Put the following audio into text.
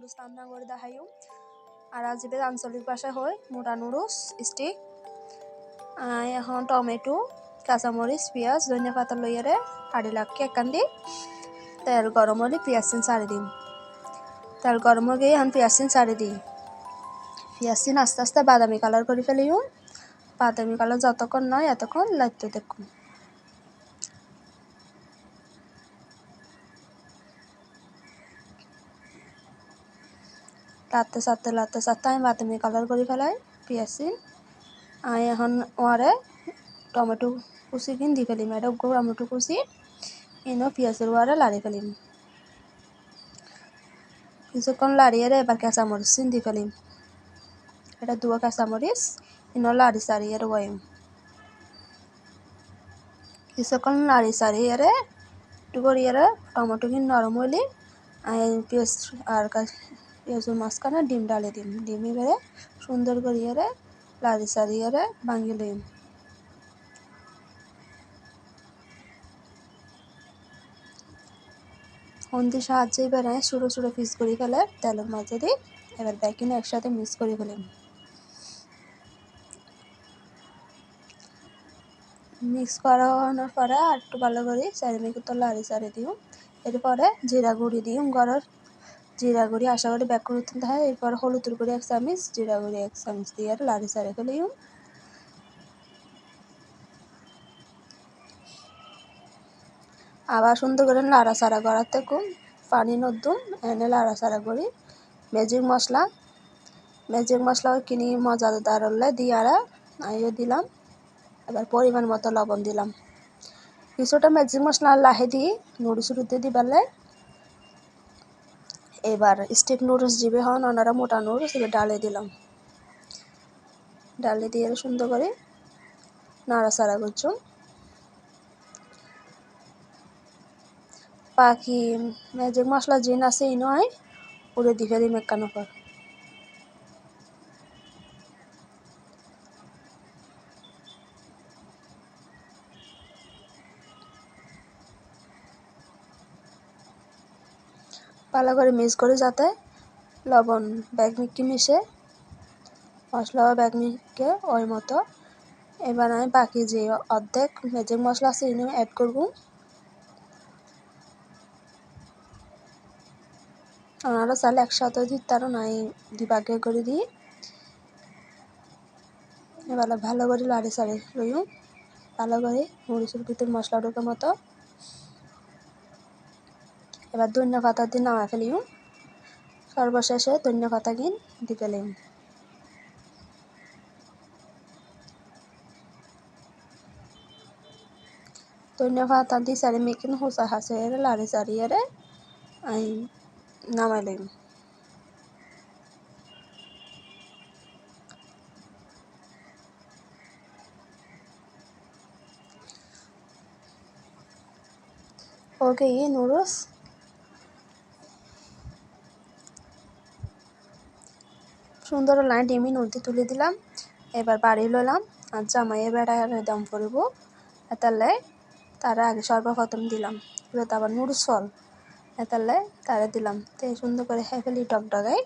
Noodles রান্না করে দেখাইও আর আজকে আঞ্চলিক ভাষা হয় মোটা নুডলস, স্টিক। এখন টমেটো, কাঁচামরিচ, পেঁয়াজ, ধনিয়া পাতা লইয়ারে আড়ি লাখকে একান দি তেল গরম হলে পেঁয়াজ চিন চাড়ি দিম। তেল গরম হয়ে গিয়ে এখন পেঁয়াজ চিন চাড়ি দিই। পেঁয়াজ চিন আস্তে আস্তে বাদামি কালার করে ফেলিও বাদামি কালার যতক্ষণ নয় এতক্ষণ লাগতে দেখুন। লাতে সাথে লাতে সাথে আমি বাদামি কালার করে ফেলাই পেঁয়াজি আমি এখন ওয়ারে টমেটো কুচি কিন দি ফেলিম, এটা টমেটো কুচি এনে পেঁয়াজের ওয়ারে লাড়ি ফেলিম। কিছুক্ষণ লাড়িয়ে এবার কাঁচামরিচ চিন দি ফেলিম। এটা দুয়া কাঁচামরিচ এনে লাড়ি সারিয়ে ওয়াইম কিছুক্ষণ লাড়ি সারিয়ে একটু করিয়ে টমেটো কিন নরম হইলে পেঁয়াজ আর পেঁয়াজের মাঝখানে ডিম ডালে দিম ডিম এবারে সুন্দর করিয়ে লাড়ি সারিয়ে ভাঙি লইম হন্দির সাহায্যে এবারে ছোটো ছোটো পিস করে ফেলে তেলের মাঝে দিই এবার ব্যাকিনে একসাথে মিক্স করে ফেলিম মিক্স করানোর পরে আর একটু ভালো করে চারিদিকে তো লাড়ি চারি দিও এরপরে জিরা গুঁড়ি দিও ঘরের জিরা গুঁড়ি আশা করি ব্যাক করতে হয়। এরপর হলুদের গুঁড়ি এক চামচ জিরা গুঁড়ি এক চামচ দিয়ে লাড়ি চারে ফেলিও আবার সুন্দর করে নাড়াচাড়া করার থেকে পানি নদ্যুম এনে লাড়াচাড়া করি। ম্যাজিক মশলা। ম্যাজিক মশলা কিনি মজাদার হলে দিয়ে আর আইও দিলাম। এবার পরিমাণ মতো লবণ দিলাম। কিছুটা ম্যাজিক মশলা লাহে দিয়ে নুডলস উঠতে দিবালে এবার স্টিক নুডলস দিবে হন, ওনারা মোটা নুডলস এবার ডালে দিলাম। ডালে দিয়ে সুন্দর করে নাড়াচাড়া করছ। পাখি ম্যাজিক মশলা জিন আছে, এই নয় উড়ে দিফে ফেলি মেকানো পর ভালো করে মিক্স করে যাতে লবণ, ব্যাগ মিক্কি মিশে মশলা বা ব্যাগ মিক্কে ওই মতো। এবার আমি বাকি যে অর্ধেক ম্যাজিক মশলা আছে এনে অ্যাড করব। আপনারা চাইলে একসাথে দিই তারও নাই দুভাগে করে দিই। এবার ভালো করে লাড়ি সাড়ি লইও, ভালো করে মরিচের ভিতর মশলা ঢোকার মতো। এবার ধনিয়া পাতা দিয়ে নামা ফেলিও সর্বশেষে ধনিয়া পাতা কিন দি ফেলিম ধনিয়া পাতা দিয়ে সারি মেকিন হোসা হাসে লাড়ি সারিয়ে আই নামাইলাম ওকে এই নুডলস সুন্দর লাইন ডিমি নদী তুলে দিলাম। এবার বাড়ি ললাম। আর জামাইয়ে বেড়া দম করব তাহলে তারা আগে সর্বপ্রথম দিলাম। তারপর নুরসল এতালে তারা দিলাম। তো সুন্দর করে হেফেলি ফেলি ডগাই